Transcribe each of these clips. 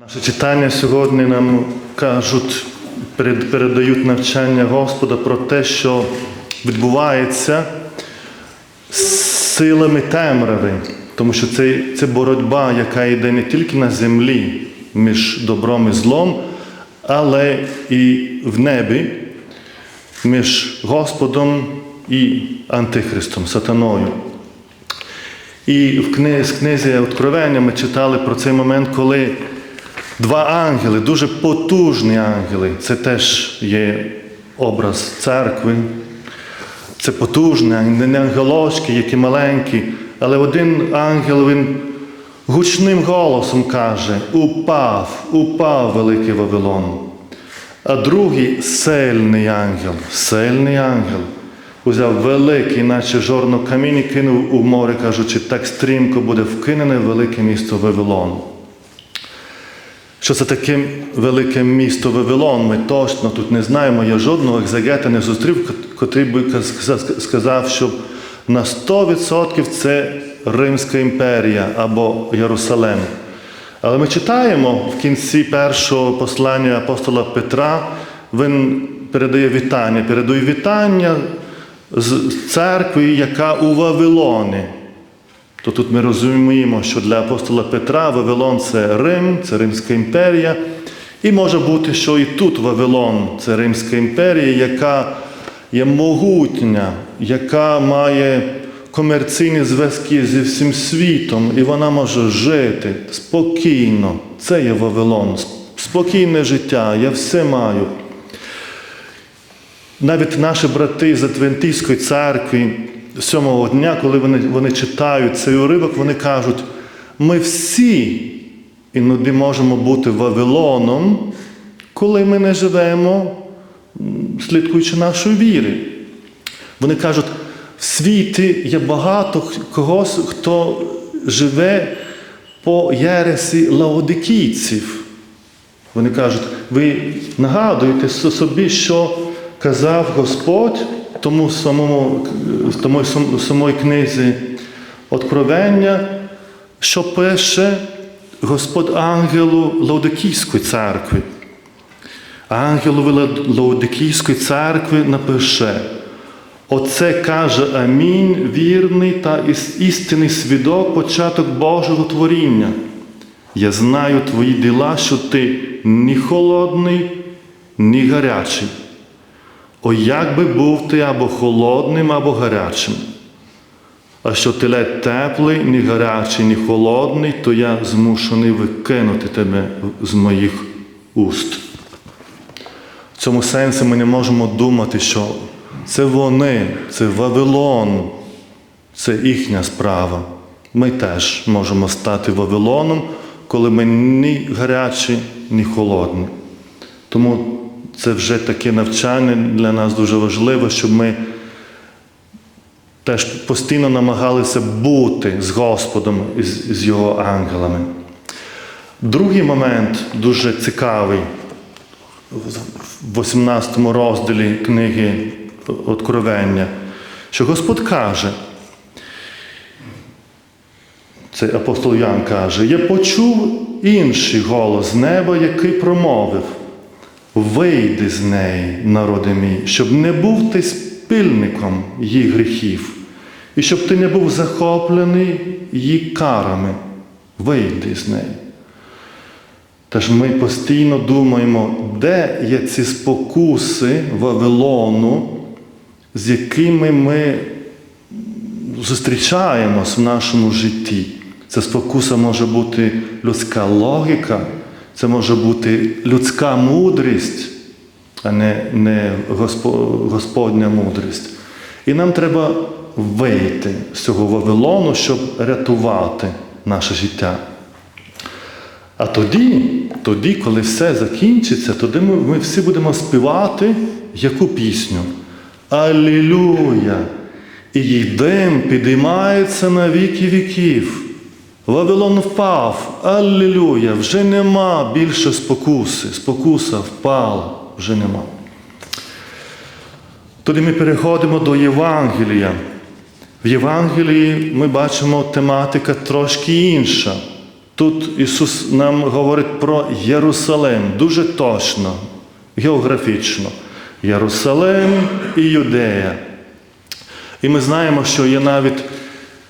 Наше читання сьогодні нам кажуть, передають навчання Господа про те, що відбувається з силами темряви, тому що це, це боротьба, яка йде не тільки на землі між добром і злом, але і в небі між Господом і Антихристом, сатаною. І в книзі, Откровення ми читали про цей момент, коли два ангели, дуже потужні ангели, це теж є образ церкви. Це потужні, не ангелочки, які маленькі, але один ангел він гучним голосом каже: Упав, упав великий Вавилон. А другий сильний ангел, сильний ангел, узяв великий, наче жорно камінь і кинув у море, кажучи, так стрімко буде вкинене велике місто Вавилон. Що це таке велике місто Вавилон? Ми точно тут не знаємо. Я жодного екзегета не зустрів, котрий би сказав, що на 100% це Римська імперія або Єрусалим. Але ми читаємо в кінці першого послання апостола Петра, він передає вітання, передає вітання з церкви, яка у Вавилоні. То тут ми розуміємо, що для апостола Петра Вавилон це Рим, це Римська імперія. І може бути, що і тут Вавилон це Римська імперія, яка є могутня, яка має комерційні зв'язки зі всім світом, і вона може жити спокійно. Це є Вавилон, спокійне життя, я все маю. Навіть наші брати з Адвентистської церкви сьомого дня, коли вони, вони читають цей уривок, вони кажуть, ми всі іноді можемо бути Вавилоном, коли ми не живемо, слідкуючи нашої віри. Вони кажуть, в світі є багато когось, хто живе по єресі лаодикійців. Вони кажуть, ви нагадуєте собі, що казав Господь тому самому, тому сам- самої книзі Откровення, що пише Господь ангелу Лаодикійської церкви. Ангелу Лаодикійської церкви напише, Оце каже Амінь, вірний та істинний свідок, початок Божого творіння. Я знаю твої діла, що ти ні холодний, ні гарячий. О, як би був ти або холодним, або гарячим. А що ти ледь теплий, ні гарячий, ні холодний, то я змушений викинути тебе з моїх уст. В цьому сенсі ми не можемо думати, що це вони, це Вавилон, це їхня справа. Ми теж можемо стати Вавилоном, коли ми ні гарячі, ні холодні. Тому це вже таке навчання для нас дуже важливо, щоб ми теж постійно намагалися бути з Господом і з, Його ангелами. Другий момент дуже цікавий в 18 розділі книги Откровення, що Господь каже, це апостол Ян каже, я почув інший голос неба, який промовив: Вийди з неї, народи мій, щоб не був ти спільником її гріхів, і щоб ти не був захоплений її карами. Вийди з неї. Тож ми постійно думаємо, де є ці спокуси Вавилону, з якими ми зустрічаємось в нашому житті. Це спокуса може бути людська логіка, це може бути людська мудрість, а не, не Господня мудрість. І нам треба вийти з цього Вавилону, щоб рятувати наше життя. А тоді, тоді, коли все закінчиться, тоді ми, ми всі будемо співати яку пісню? Алілюя! І її дим підіймається на віки віків. Вавилон впав, Алілюя! Вже нема більше спокуси. Спокуса впала, вже нема. Тоді ми переходимо до Євангелія. В Євангелії ми бачимо тематика трошки інша. Тут Ісус нам говорить про Єрусалим дуже точно, географічно. Єрусалим і Юдея. І ми знаємо, що є навіть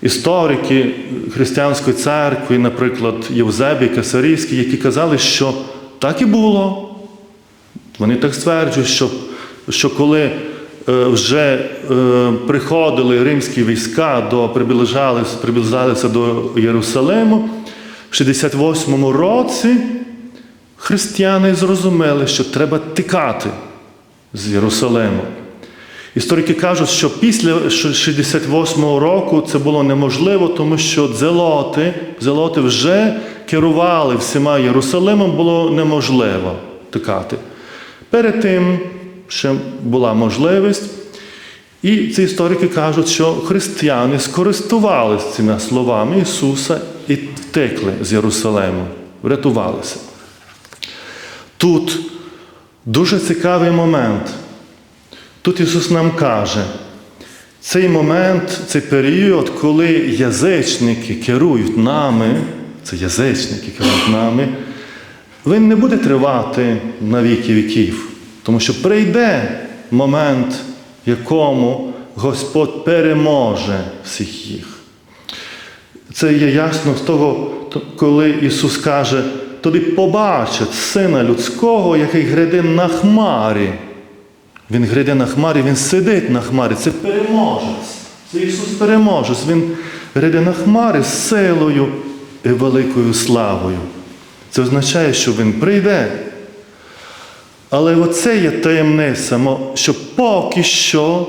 історики християнської церкви, наприклад, Євзебій Касарійський, які казали, що так і було. Вони так стверджують, що, що коли е, вже е, приходили римські війська, до, приближалися, приближалися до Єрусалиму, в 68-му році християни зрозуміли, що треба тікати з Єрусалиму. Історики кажуть, що після 68-го року це було неможливо, тому що дзелоти, дзелоти вже керували всіма Єрусалимом, було неможливо тикати. Перед тим ще була можливість, і ці історики кажуть, що християни скористувалися цими словами Ісуса і втекли з Єрусалиму, врятувалися. Тут дуже цікавий момент. Тут Ісус нам каже, цей момент, цей період, коли язичники керують нами, це язичники керують нами, він не буде тривати на віки віків, тому що прийде момент, в якому Господь переможе всіх їх. Це є ясно з того, коли Ісус каже, тоді побачать Сина Людського, який гряде на хмарі. Він гряде на хмарі, Він сидить на хмарі. Це переможець. Це Ісус переможець. Він гряде на хмарі з силою і великою славою. Це означає, що Він прийде. Але оце є таємниця, що поки що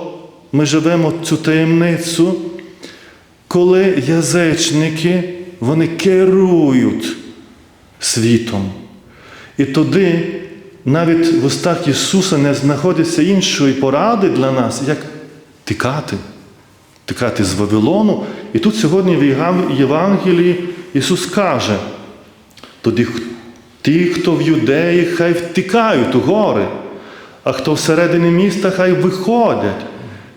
ми живемо цю таємницю, коли язичники вони керують світом. І тоді навіть в устах Ісуса не знаходиться іншої поради для нас, як тікати, тікати з Вавилону. І тут сьогодні в Євангелії Ісус каже, тоді ті, хто в юдеї, хай втікають у гори, а хто всередині міста, хай виходять.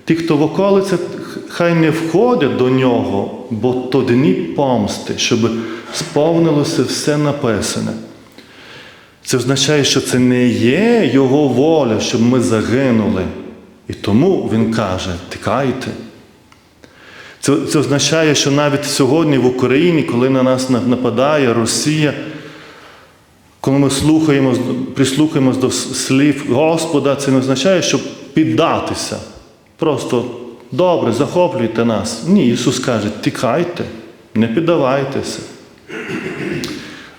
Ті, хто в околицях, хай не входять до нього, бо то дні помсти, щоб сповнилося все написане. Це означає, що це не є Його воля, щоб ми загинули. І тому Він каже: тікайте. Це, це означає, що навіть сьогодні в Україні, коли на нас нападає Росія, коли ми слухаємо, прислухаємось до слів Господа, це не означає, щоб піддатися. Просто добре, захоплюйте нас. Ні, Ісус каже, тікайте, не піддавайтеся.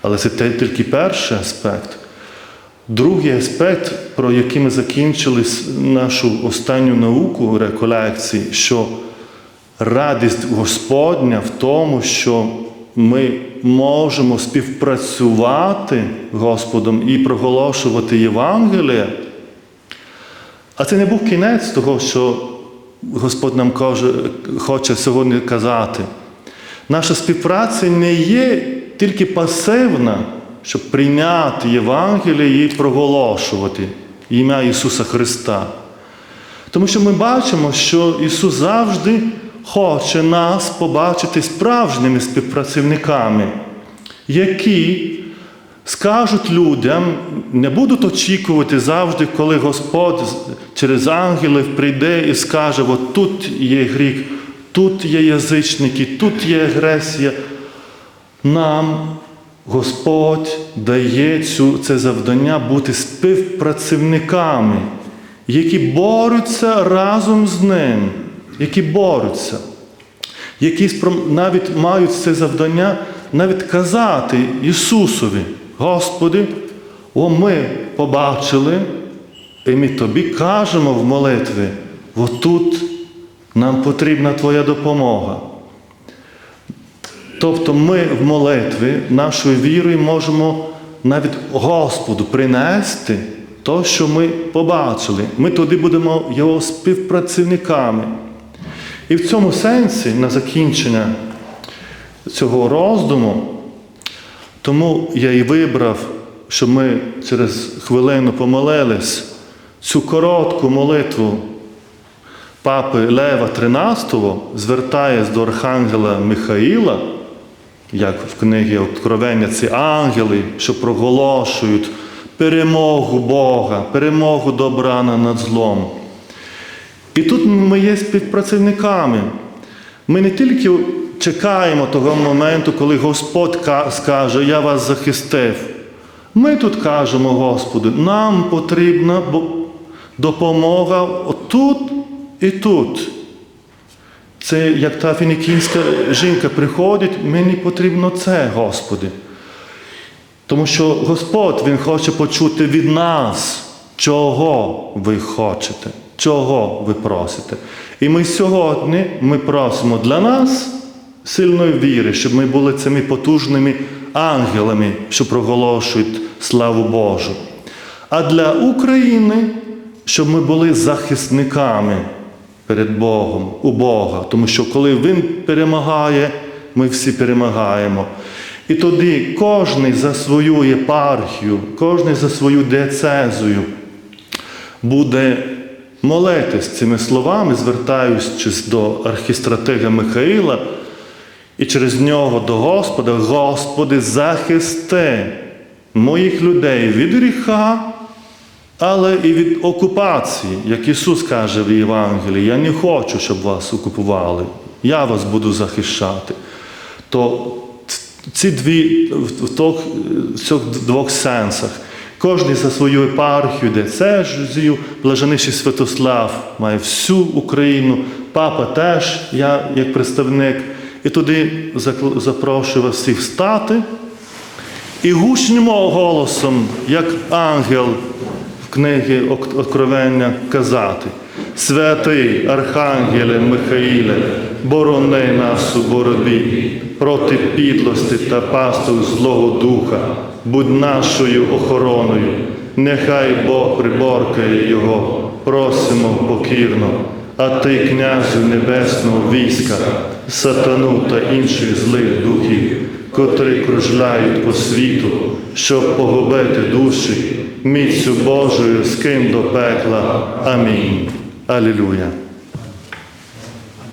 Але це тільки перший аспект. Другий аспект, про який ми закінчили нашу останню науку реколекції, що радість Господня в тому, що ми можемо співпрацювати Господом і проголошувати Євангеліє. А це не був кінець того, що Господь нам хоче сьогодні казати. Наша співпраця не є тільки пасивна, щоб прийняти Євангеліє і проголошувати ім'я Ісуса Христа. Тому що ми бачимо, що Ісус завжди хоче нас побачити справжніми співпрацівниками, які скажуть людям, не будуть очікувати завжди, коли Господь через ангелів прийде і скаже, от тут є гріх, тут є язичники, тут є агресія. Нам Господь дає цю, це завдання бути співпрацівниками, які борються разом з ним, які борються, які навіть мають це завдання навіть казати Ісусові, Господи, о, ми побачили, і ми тобі кажемо в молитві, отут нам потрібна Твоя допомога. Тобто ми в молитві нашою вірою можемо навіть Господу принести те, що ми побачили. Ми туди будемо його співпрацівниками. І в цьому сенсі, на закінчення цього роздуму, тому я і вибрав, щоб ми через хвилину помолились цю коротку молитву папи Лева XIII, звертаясь до Архангела Михаїла. Як в книгі Откровення, ці ангели, що проголошують перемогу Бога, перемогу добра над злом. І тут ми є співпрацівниками. Ми не тільки чекаємо того моменту, коли Господь скаже, я вас захистив. Ми тут кажемо Господу, нам потрібна допомога отут і тут. Це як та фінікінська жінка приходить, мені потрібно це, Господи. Тому що Господь Він хоче почути від нас, чого ви хочете, чого ви просите. І ми сьогодні ми просимо для нас сильної віри, щоб ми були цими потужними ангелами, що проголошують славу Божу. А для України, щоб ми були захисниками перед Богом, у Бога. Тому що коли Він перемагає, ми всі перемагаємо. І тоді кожен за свою єпархію, кожен за свою диецезію буде молитись цими словами, звертаючись до архістратига Михаїла, і через нього до Господа, Господи, захисти моїх людей від гріха, але і від окупації, як Ісус каже в Євангелії, я не хочу, щоб вас окупували, я вас буду захищати. То ці дві в цих двох сенсах. Кожен за свою єпархію, де це жузію, блаженніший Святослав має всю Україну, папа теж, я як представник. І туди запрошую вас всіх встати і гучним голосом, як ангел в книгі Откровення казати. Святий Архангеле Михаїле, борони нас у боротьбі проти підлості та пасту Злого Духа, будь нашою охороною, нехай Бог приборкає його, просимо покірно, а ти, князю небесного війська, сатану та інших злих духів, котрі кружляють по світу, щоб погубити душі, міцю Божою з ким до пекла. Амінь. Алілуя.